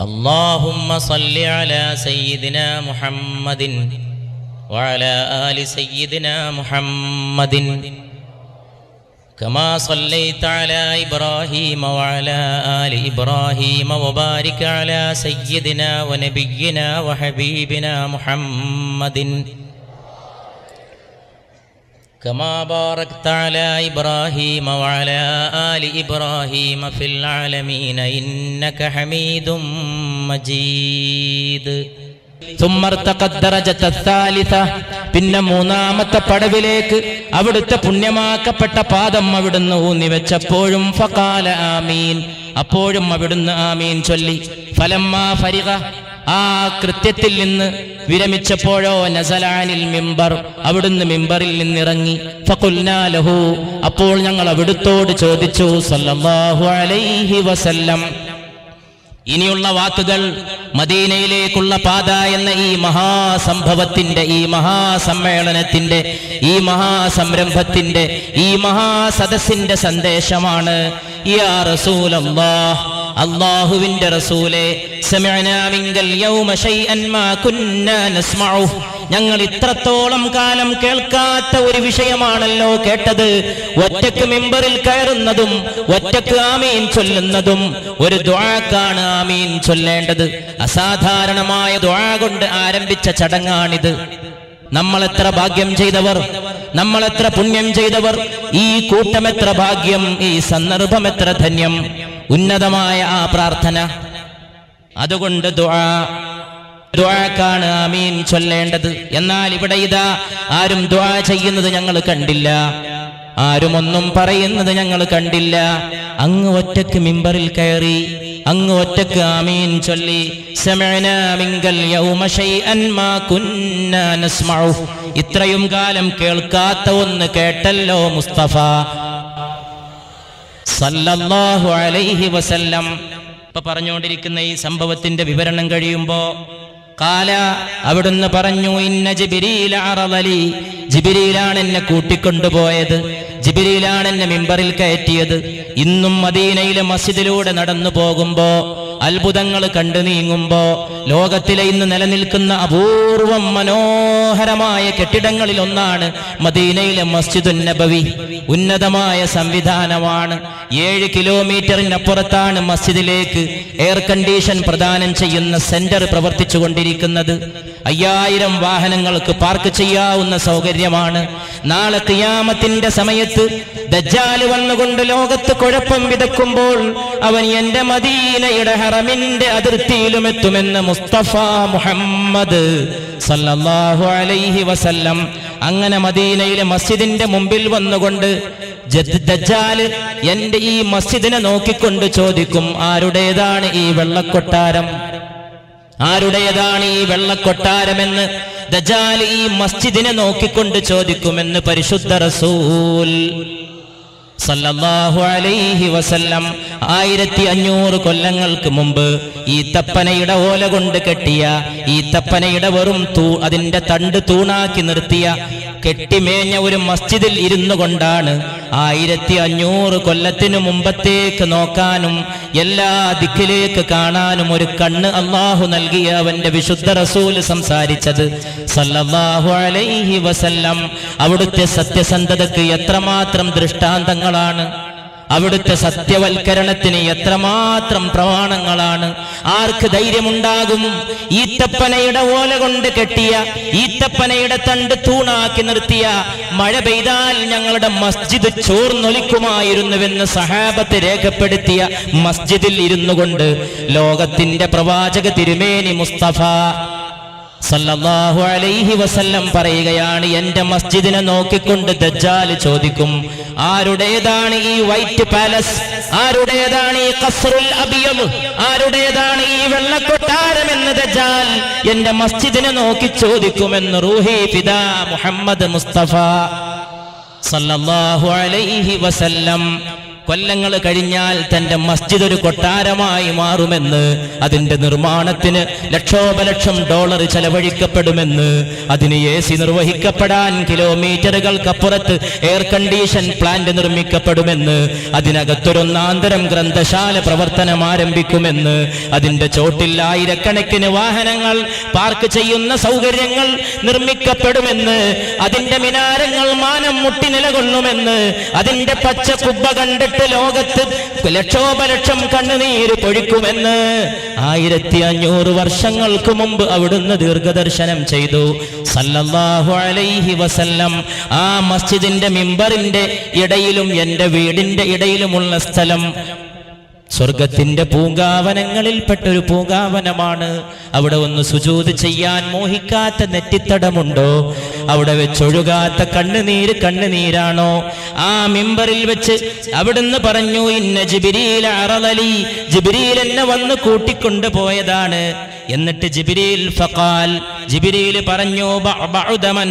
اللهم صل على سيدنا محمد وعلى آل سيدنا محمد كما صليت على إبراهيم وعلى آل إبراهيم وبارك على سيدنا ونبينا وحبيبنا محمد كما باركت على إبراهيم وعلى آل إبراهيم في العالمين إنك حميد مجيد ثم ارتقى الدرجة الثالثة പിന്നെ മൂന്നാമത്തെ പടവിലേക്ക് അവിടുത്തെ പുണ്യമാക്കപ്പെട്ട പാദം അവിടുന്ന് ഊന്നി വെച്ചപ്പോഴും ഫകാല ആമീൻ അപ്പോഴും അവിടുന്ന് ആമീൻ ചൊല്ലി ഫലമ്മാ ഫരിക ആ കൃത്യത്തിൽ നിന്ന് വിരമിച്ചപ്പോഴോ നസലാനിൽ മിമ്പർ അവിടുന്ന് മിമ്പറിൽ നിന്നിറങ്ങി. ഫഖുൽനാലഹു അപ്പോൾ ഞങ്ങൾ അവിടുത്തോട് ചോദിച്ചു സല്ലല്ലാഹു അലൈഹി വസല്ലം. ഇനിയുള്ള വാക്കുകൾ മദീനയിലേക്കുള്ള പാത എന്ന ഈ മഹാസംഭവത്തിന്റെ ഈ മഹാസമ്മേളനത്തിന്റെ ഈ മഹാസംരംഭത്തിന്റെ ഈ മഹാസദസ്സിന്റെ സന്ദേശമാണ് യാ റസൂലല്ലാഹ് അള്ളാഹുവിന്റെ ഞങ്ങൾ ഇത്രത്തോളം കാലം കേൾക്കാത്ത ഒരു വിഷയമാണല്ലോ കേട്ടത്. ഒറ്റയ്ക്ക് മെമ്പറിൽ കയറുന്നതും ഒറ്റയ്ക്ക് ആമീൻ ചൊല്ലുന്നതും ഒരു ദ്വാക്കാണ് ആമീൻ ചൊല്ലേണ്ടത്. അസാധാരണമായ ദ്വാ കൊണ്ട് ആരംഭിച്ച ചടങ്ങാണിത്. നമ്മളെത്ര ഭാഗ്യം ചെയ്തവർ നമ്മളെത്ര പുണ്യം ചെയ്തവർ ഈ കൂട്ടമെത്ര ഭാഗ്യം ഈ സന്ദർഭം എത്ര ധന്യം. ഉന്നതമായ ആ പ്രാർത്ഥന. അതുകൊണ്ട് ദുആ ദ്വാക്കാണ് ആമീൻ ചൊല്ലേണ്ടത്. എന്നാൽ ഇവിടെ ഇതാ ആരും ദ്വാ ചെയ്യുന്നത് ഞങ്ങൾ കണ്ടില്ല. ആരും ഒന്നും പറയുന്നത് ഞങ്ങൾ കണ്ടില്ല. അങ്ങ് ഒറ്റയ്ക്ക് മിമ്പറിൽ കയറി അങ്ങ് ഒറ്റയ്ക്ക് ആമീൻ ചൊല്ലി ഇത്രയും കാലം കേൾക്കാത്ത ഒന്ന് കേട്ടല്ലോ മുസ്തഫ. സല്ലല്ലാഹു അലൈഹി വസല്ലം. ഇപ്പൊ പറഞ്ഞുകൊണ്ടിരിക്കുന്ന ഈ സംഭവത്തിന്റെ വിവരണം കഴിയുമ്പോ കാല അവിടുന്ന് പറഞ്ഞു ഇന്ന ജിബിരിയിലാറലി ജിബിരിയിലാണ് എന്നെ കൂട്ടിക്കൊണ്ടുപോയത്. ജിബിരിയിലാണ് എന്നെ മിമ്പറിൽ കയറ്റിയത്. ഇന്നും മദീനയിലെ മസ്ജിദിലൂടെ നടന്നു പോകുമ്പോ അത്ഭുതങ്ങൾ കണ്ടു നീങ്ങുമ്പോ ലോകത്തിലെ ഇന്ന് നിലനിൽക്കുന്ന അപൂർവം മനോഹരമായ കെട്ടിടങ്ങളിൽ ഒന്നാണ് മദീനയിലെ മസ്ജിദുൻ നബവി. ഉന്നതമായ സംവിധാനമാണ്. ഏഴ് കിലോമീറ്ററിനപ്പുറത്താണ് മസ്ജിദിലേക്ക് എയർ കണ്ടീഷൻ പ്രദാനം ചെയ്യുന്ന സെന്റർ പ്രവർത്തിച്ചു കൊണ്ടിരിക്കുന്നത്. അയ്യായിരം വാഹനങ്ങൾക്ക് പാർക്ക് ചെയ്യാവുന്ന സൗകര്യമാണ്. നാളെ കിയാമത്തിന്റെ സമയത്ത് ദജ്ജാൽ വന്നുകൊണ്ട് ലോകത്ത് കുഴപ്പം വിതക്കുമ്പോൾ അവൻ എന്റെ മദീനയുടെ ഹറമിന്റെ അതിർത്തിയിലും എത്തുമെന്ന് മുസ്തഫ മുഹമ്മദ് സല്ലല്ലാഹു അലൈഹി വസല്ലം അങ്ങനെ മദീനയിലെ മസ്ജിദിന്റെ മുമ്പിൽ വന്നുകൊണ്ട് എന്റെ ഈ മസ്ജിദിനെ നോക്കിക്കൊണ്ട് ചോദിക്കും ആരുടേതാണ് ഈ വെള്ളക്കൊട്ടാരം? ആരുടേതാണ് ഈ വെള്ളക്കൊട്ടാരമെന്ന്? ദജാൽ ഈ മസ്ജിദിനെ നോക്കിക്കൊണ്ട് ചോദിക്കുമെന്ന് പരിശുദ്ധ റസൂൽ സല്ലല്ലാഹു അലൈഹി വസല്ലം ആയിരത്തി അഞ്ഞൂറ് കൊല്ലങ്ങൾക്ക് മുമ്പ് ഈ തപ്പനയുടെ ഓല കൊണ്ട് കെട്ടിയ ഈ തപ്പനയുടെ വെറും തൂ അതിന്റെ തണ്ട് തൂണാക്കി നിർത്തിയ കെട്ടിമേഞ്ഞ ഒരു മസ്ജിദിൽ ഇരുന്നു കൊണ്ടാണ് ആയിരത്തി അഞ്ഞൂറ് കൊല്ലത്തിനു മുമ്പത്തേക്ക് നോക്കാനും എല്ലാ ദിക്കിലേക്ക് കാണാനും ഒരു കണ്ണ് അള്ളാഹു നൽകിയ അവന്റെ വിശുദ്ധ റസൂൽ സംസാരിച്ചത്. സല്ലല്ലാഹു അലൈഹി അവിടുത്തെ സത്യസന്ധതയ്ക്ക് എത്രമാത്രം ദൃഷ്ടാന്തങ്ങളാണ്. അവിടുത്തെ സത്യവൽക്കരണത്തിന് എത്രമാത്രം പ്രമാണങ്ങളാണ്? ആർക്ക് ധൈര്യമുണ്ടാകും? ഈത്തപ്പനയുടെ ഓല കൊണ്ട് കെട്ടിയ ഈത്തപ്പനയുടെ തണ്ട് തൂണാക്കി നിർത്തിയ മഴ പെയ്താൽ ഞങ്ങളുടെ മസ്ജിദ് ചോർന്നൊലിക്കുമായിരുന്നുവെന്ന് സഹാബത്ത് രേഖപ്പെടുത്തിയ മസ്ജിദിൽ ഇരുന്നു കൊണ്ട് ലോകത്തിന്റെ പ്രവാചക തിരുമേനി മുസ്തഫ സല്ലല്ലാഹു അലൈഹി വസല്ലം പറയുകയാണ് എന്റെ മസ്ജിദിനെ നോക്കിക്കൊണ്ട് ദജ്ജാൽ ചോദിക്കും ആരുടേതാണ് ഈ വൈറ്റ് പാലസ്? ആരുടേതാണ് ഈ കസറുൽ അബിയം ആരുടേതാണ് ഈ വെള്ളക്കൊട്ടാരം എന്ന് ദജ്ജാൽ എന്റെ മസ്ജിദിനെ നോക്കി ചോദിക്കുമെന്ന് റൂഹി ഫിദാ മുഹമ്മദ് മുസ്തഫ സല്ലല്ലാഹു അലൈഹി വസല്ലം കൊല്ലങ്ങൾ കഴിഞ്ഞാൽ തന്റെ മസ്ജിദ് ഒരു കൊട്ടാരമായി മാറുമെന്ന് അതിന്റെ നിർമ്മാണത്തിന് ലക്ഷോപലക്ഷം ഡോളർ ചെലവഴിക്കപ്പെടുമെന്ന് അതിന് എ സി നിർവഹിക്കപ്പെടാൻ കിലോമീറ്ററുകൾക്കപ്പുറത്ത് എയർ കണ്ടീഷൻ പ്ലാന്റ് നിർമ്മിക്കപ്പെടുമെന്ന് അതിനകത്തൊരൊന്നാന്തരം ഗ്രന്ഥശാല പ്രവർത്തനം ആരംഭിക്കുമെന്ന് അതിന്റെ ചോട്ടിൽ ആയിരക്കണക്കിന് വാഹനങ്ങൾ പാർക്ക് ചെയ്യുന്ന സൗകര്യങ്ങൾ നിർമ്മിക്കപ്പെടുമെന്ന് അതിന്റെ മിനാരങ്ങൾ മാനം മുട്ടി നിലകൊള്ളുമെന്ന് അതിന്റെ പച്ച കുബ്ബ കണ്ടിട്ട് ലോകത്ത് ലക്ഷോപലക്ഷം കണ്ണുനീര് പൊഴിക്കുമെന്ന് ആയിരത്തി അഞ്ഞൂറ് വർഷങ്ങൾക്ക് മുമ്പ് അവിടുന്ന് ദീർഘദർശനം ചെയ്തു. സല്ലല്ലാഹു അലൈഹി വസല്ലം ആ മസ്ജിദിന്റെ മിമ്പറിന്റെ ഇടയിലും എന്റെ വീടിന്റെ ഇടയിലുമുള്ള സ്ഥലം സ്വർഗത്തിന്റെ പൂങ്കാവനങ്ങളിൽപ്പെട്ടൊരു പൂങ്കാവനമാണ്. അവിടെ ഒന്ന് സുജൂത് ചെയ്യാൻ മോഹിക്കാത്ത നെറ്റിത്തടമുണ്ടോ? അവിടെ വെച്ചൊഴുകാത്ത കണ്ണുനീര് കണ്ണുനീരാണോ? ആ മിമ്പറിൽ വെച്ച് അവിടുന്ന് പറഞ്ഞു ഇന്ന ജിബിരിയിൽ അറതലി ജിബിരിയിൽ എന്നെ വന്ന് കൂട്ടിക്കൊണ്ടു പോയതാണ്. എന്നിട്ട് ജിബിരിയിൽ ഫഖാൽ ജിബിരിയിൽ പറഞ്ഞു ബഅദമൻ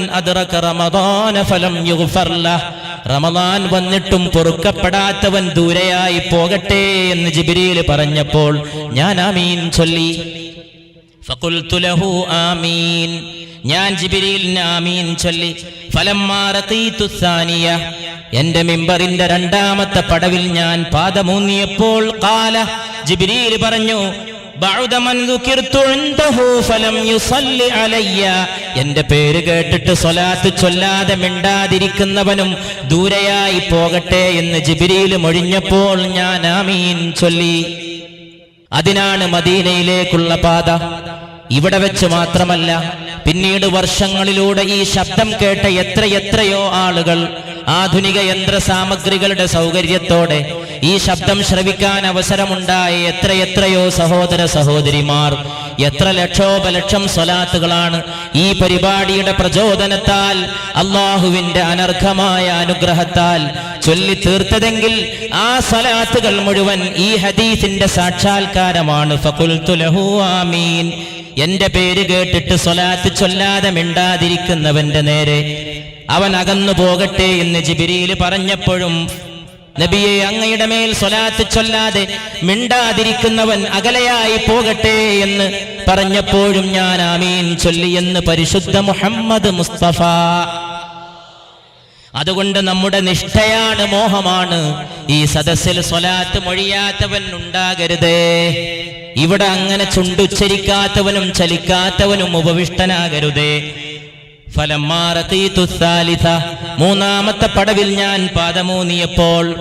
റമദാന ഫലം യുഗ്ഫർ ലഹ്." റമദാൻ വന്നിട്ടും പൊറുക്കപ്പെടാത്തവൻ ദൂരെയായി പോകട്ടെ എന്ന് ജിബിരിയിൽ പറഞ്ഞപ്പോൾ ഞാൻ ആമീൻ ചൊല്ലി. ആമീൻ. ഞാൻ ആമീൻ ചൊല്ലി. ഫലം എന്റെ മിമ്പറിന്റെ രണ്ടാമത്തെ പടവിൽ ഞാൻ പാദമൂന്നിയപ്പോൾ കാല ജിബിരിയിൽ പറഞ്ഞു എന്റെ പേര് കേട്ടിട്ട് സ്വലാത്ത് ചൊല്ലാതെ മിണ്ടാതിരിക്കുന്നവനും ദൂരെയായി പോകട്ടെ എന്ന് ജിബിരിയിൽ മൊഴിഞ്ഞപ്പോൾ ഞാൻ ആമീൻ ചൊല്ലി. അതിനാണ് മദീനയിലേക്കുള്ള പാത. ഇവിടെ വെച്ച് മാത്രമല്ല പിന്നീട് വർഷങ്ങളിലൂടെ ഈ ശബ്ദം കേട്ട എത്ര എത്രയോ ആളുകൾ ആധുനിക യന്ത്ര സാമഗ്രികളുടെ സൗകര്യത്തോടെ ഈ ശബ്ദം ശ്രവിക്കാൻ അവസരമുണ്ടായ എത്ര എത്രയോ സഹോദര സഹോദരിമാർ എത്ര ലക്ഷോപലക്ഷം സ്വലാത്തുകളാണ് ഈ പരിപാടിയുടെ പ്രചോദനത്താൽ അള്ളാഹുവിന്റെ അനർഘമായ അനുഗ്രഹത്താൽ ചൊല്ലി തീർത്തതെങ്കിൽ ആ സ്വലാത്തുകൾ മുഴുവൻ ഈ ഹദീസിന്റെ സാക്ഷാത്കാരമാണ്. ഫഖുൽതു ലഹു ആമീൻ. എന്റെ പേര് കേട്ടിട്ട് സ്വലാത്ത് ചൊല്ലാതെ മിണ്ടാതിരിക്കുന്നവന്റെ നേരെ അവൻ അകന്നു പോകട്ടെ എന്ന് ജിബിരിയിൽ പറഞ്ഞപ്പോഴും നബിയെ അങ്ങയുടെ മേൽ സ്വലാത്ത് ചൊല്ലാതെ മിണ്ടാതിരിക്കുന്നവൻ അകലെയായി പോകട്ടെ എന്ന് പറഞ്ഞപ്പോഴും ഞാൻ ആമീൻ ചൊല്ലിയെന്ന് പരിശുദ്ധ മുഹമ്മദ് മുസ്തഫ. അതുകൊണ്ട് നമ്മുടെ നിഷ്ഠയാണ് മോഹമാണ് ഈ സദസ്സിൽ സ്വലാത്ത് മൊഴിയാത്തവൻ ഉണ്ടാകരുതേ. ഇവിടെ അങ്ങനെ ചുണ്ടുച്ചരിക്കാത്തവനും ചലിക്കാത്തവനും ഉപവിഷ്ടനാകരുതേ. ഫലം മാറത്തീ തുസാലിത മൂന്നാമത്തെ പടവിൽ ഞാൻ പാദമൂന്നിയപ്പോൾ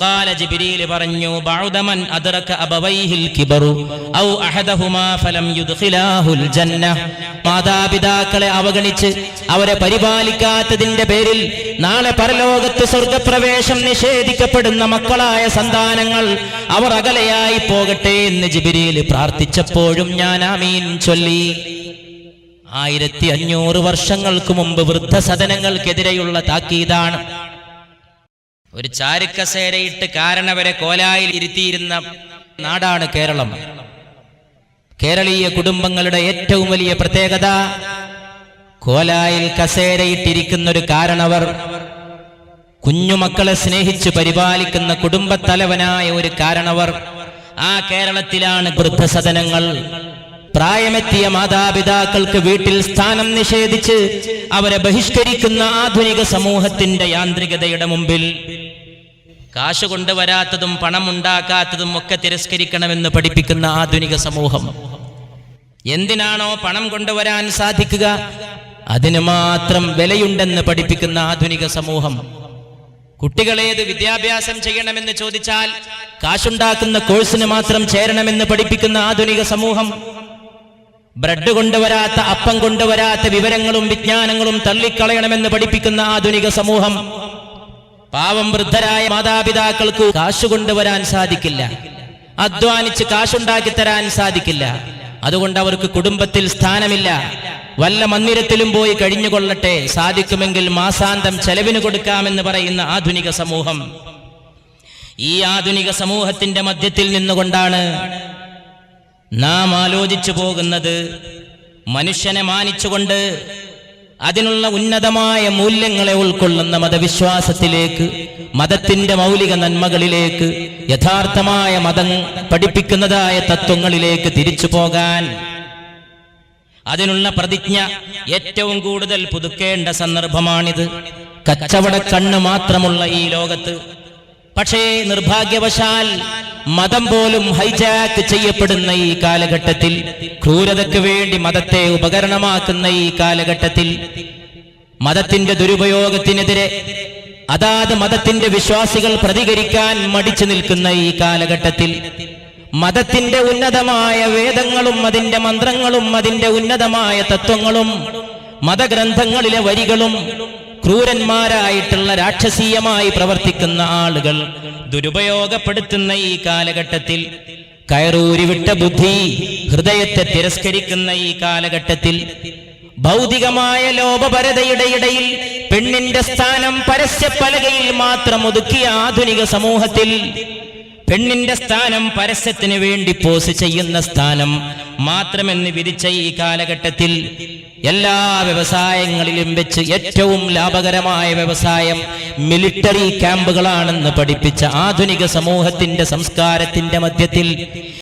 കാല ജിബിരിയിൽ പറഞ്ഞു ബഅദമൻ അദ്റക അബവൈഹിൽ കിബറു ഔ അഹദഹുമാ ഫലം യുദ്ഖിലാഹുൽ ജന്ന മാതാപിതാക്കളെ അവഗണിച്ച് അവരെ പരിപാലിക്കാത്തതിന്റെ പേരിൽ നാളെ പരലോകത്ത് സ്വർഗപ്രവേശം നിഷേധിക്കപ്പെടുന്ന മക്കളായ സന്താനങ്ങൾ അവർ അകലയായി പോകട്ടെ എന്ന് ജിബിരിയിൽ പ്രാർത്ഥിച്ചപ്പോഴും ഞാൻ ആമീൻ ചൊല്ലി. ആയിരത്തി അഞ്ഞൂറ് വർഷങ്ങൾക്ക് മുമ്പ് വൃദ്ധസദനങ്ങൾക്കെതിരെയുള്ള താക്കീതാണ് ഒരു ചാരുക്കസേരയിട്ട് കാരണവരെ കോലായിൽ ഇരുത്തിയിരുന്ന നാടാണ് കേരളം. കേരളീയ കുടുംബങ്ങളുടെ ഏറ്റവും വലിയ പ്രത്യേകത കോലായിൽ കസേരയിട്ടിരിക്കുന്ന ഒരു കാരണവർ കുഞ്ഞുമക്കളെ സ്നേഹിച്ച് പരിപാലിക്കുന്ന കുടുംബത്തലവനായ ഒരു കാരണവർ. ആ കേരളത്തിലാണ് വൃദ്ധസദനങ്ങൾ. പ്രായമെത്തിയ മാതാപിതാക്കൾക്ക് വീട്ടിൽ സ്ഥാനം നിഷേധിച്ച് അവരെ ബഹിഷ്കരിക്കുന്ന ആധുനിക സമൂഹത്തിന്റെ യാന്ത്രികതയുടെ മുമ്പിൽ കാശ് കൊണ്ടുവരാത്തതും പണം ഉണ്ടാക്കാത്തതും ഒക്കെ തിരസ്കരിക്കണമെന്ന് പഠിപ്പിക്കുന്ന ആധുനിക സമൂഹം. എന്തിനാണോ പണം കൊണ്ടുവരാൻ സാധിക്കുക? അതിന് മാത്രം വിലയുണ്ടെന്ന് പഠിപ്പിക്കുന്ന ആധുനിക സമൂഹം. കുട്ടികളേത് വിദ്യാഭ്യാസം ചെയ്യണമെന്ന് ചോദിച്ചാൽ കാശുണ്ടാക്കുന്ന കോഴ്സിന് മാത്രം ചേരണമെന്ന് പഠിപ്പിക്കുന്ന ആധുനിക സമൂഹം. ബ്രെഡ് കൊണ്ടുവരാത്ത അപ്പം കൊണ്ടുവരാത്ത വിവരങ്ങളും വിജ്ഞാനങ്ങളും തള്ളിക്കളയണമെന്ന് പഠിപ്പിക്കുന്ന ആധുനിക സമൂഹം. പാവം വൃദ്ധരായ മാതാപിതാക്കൾക്ക് കാശ് കൊണ്ടുവരാൻ സാധിക്കില്ല. അധ്വാനിച്ച് കാശുണ്ടാക്കി തരാൻ സാധിക്കില്ല. അതുകൊണ്ട് അവർക്ക് കുടുംബത്തിൽ സ്ഥാനമില്ല. വല്ല മന്ദിരത്തിലും പോയി കഴിഞ്ഞുകൊള്ളട്ടെ സാധിക്കുമെങ്കിൽ മാസാന്തം ചെലവിന് കൊടുക്കാമെന്ന് പറയുന്ന ആധുനിക സമൂഹം. ഈ ആധുനിക സമൂഹത്തിന്റെ മധ്യത്തിൽ നിന്നുകൊണ്ടാണ് നാം ആലോചിച്ചു പോകുന്നത് മനുഷ്യനെ മാനിച്ചുകൊണ്ട് അതിനുള്ള ഉന്നതമായ മൂല്യങ്ങളെ ഉൾക്കൊള്ളുന്ന മതവിശ്വാസത്തിലേക്ക് മതത്തിന്റെ മൗലിക നന്മകളിലേക്ക് യഥാർത്ഥമായ മതം പഠിപ്പിക്കുന്നതായ തത്വങ്ങളിലേക്ക് തിരിച്ചു പോകാൻ. അതിനുള്ള പ്രതിജ്ഞ ഏറ്റവും കൂടുതൽ പുതുക്കേണ്ട സന്ദർഭമാണിത്. കച്ചവട കണ്ണ് മാത്രമുള്ള ഈ ലോകത്ത്. പക്ഷേ നിർഭാഗ്യവശാൽ മതം പോലും ഹൈജാക്ക് ചെയ്യപ്പെടുന്ന ഈ കാലഘട്ടത്തിൽ ക്രൂരതയ്ക്ക് വേണ്ടി മതത്തെ ഉപകരണമാക്കുന്ന ഈ കാലഘട്ടത്തിൽ മതത്തിന്റെ ദുരുപയോഗത്തിനെതിരെ അതാത് മതത്തിന്റെ വിശ്വാസികൾ പ്രതികരിക്കാൻ മടിച്ചു നിൽക്കുന്ന ഈ കാലഘട്ടത്തിൽ മതത്തിന്റെ ഉന്നതമായ വേദങ്ങളും അതിന്റെ മന്ത്രങ്ങളും അതിന്റെ ഉന്നതമായ തത്വങ്ങളും മതഗ്രന്ഥങ്ങളിലെ വരികളും ക്രൂരന്മാരായിട്ടുള്ള രാക്ഷസീയമായി പ്രവർത്തിക്കുന്ന ആളുകൾ ദുരുപയോഗപ്പെടുത്തുന്ന ഈ കാലഘട്ടത്തിൽ കയറൂരിവിട്ട ബുദ്ധി ഹൃദയത്തെ തിരസ്കരിക്കുന്ന ഈ കാലഘട്ടത്തിൽ ഭൗതികമായ ലോപപരതയുടെ ഇടയിൽ പെണ്ണിന്റെ സ്ഥാനം പരസ്യപ്പലകയിൽ മാത്രം ഒതുക്കിയ ആധുനിക സമൂഹത്തിൽ പെണ്ണിന്റെ സ്ഥാനം പരസ്യത്തിന് വേണ്ടി പോസ് ചെയ്യുന്ന സ്ഥാനം മാത്രമെന്ന് വിധിച്ച ഈ കാലഘട്ടത്തിൽ എല്ലാ വ്യവസായങ്ങളിലും വെച്ച് ഏറ്റവും ലാഭകരമായ വ്യവസായം മിലിറ്ററി ക്യാമ്പുകളാണെന്ന് പഠിപ്പിച്ച ആധുനിക സമൂഹത്തിന്റെ സംസ്കാരത്തിന്റെ മധ്യത്തിൽ